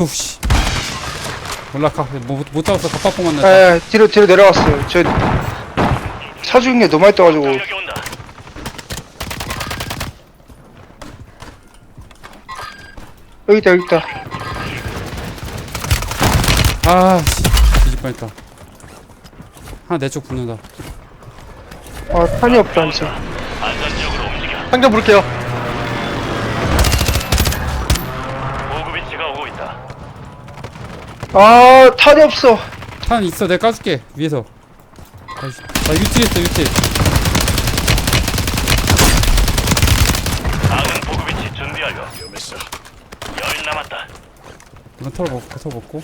오씨 올라가 못, 못 잡았어 갑박봉 만났다 에 예, 뒤로 뒤로 내려갔어요. 저 사주인 게 너무 많이 떠가지고 여기 온다. 여기 있다 여기 있다. 아씨 뒤질 뻔했다 하나 내 쪽 붙는다 아 탄이 없다 진짜. 안전 지역으로 움직여. 상점 부를게요. 보급 위치가 오고 있다. 아 탄이 없어. 탄 있어 내가 까줄게 위에서 아이씨, 나 유틸 했어 유틸 아군 보급 위치 준비하여. 위험했어. 열 남았다. 이건 털어먹고 털어먹고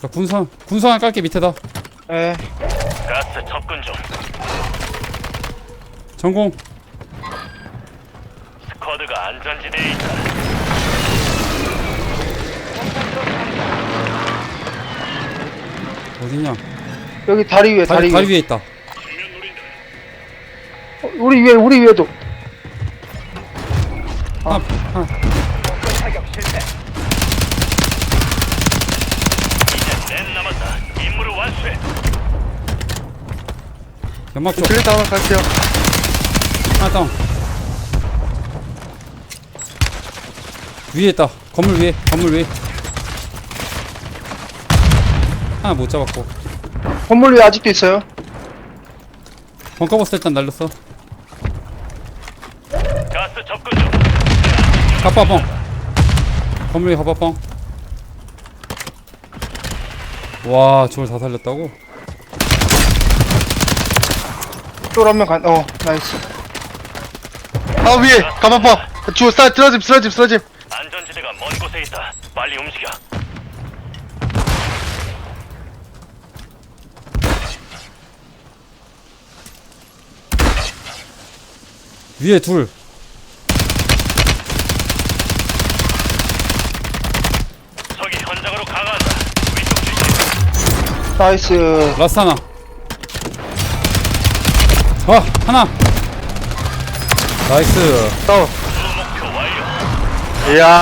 자 군선 군선 하나 깔게 밑에다 에 가스 접근 중. 전공 스쿼드가 안전지대에 있다. 어딨냐 여기 다리 위에 다리, 다리, 다리 위에. 위에 있다 어, 우리 위에 우리 위에도. 하나 하나 이제 넷 남았다. 임무를 완수해. 연막 쪽 들렸다 한번 갈게요. 하나 다운 위에 있다 건물 위에 건물 위에 하나 못 잡았고 건물 위에 아직도 있어요. 벙커버스 일단 날렸어 가스 접근 중. 가빠 뻥 건물 위에 가빠 뻥 와 저걸 다 살렸다고? 또한명 간. 어 나이스. 아 위에 가만 봐. 주 쓰- 쓰러짐 쓰러짐 쓰러짐. 안전지대가 먼 곳에 있다. 빨리 움직여. 위에 둘 적이 현장으로 강화한다. 위쪽 지시. 나이스. 라스트 하나 아 하나 나이스 다운. 목표 완료. 이야.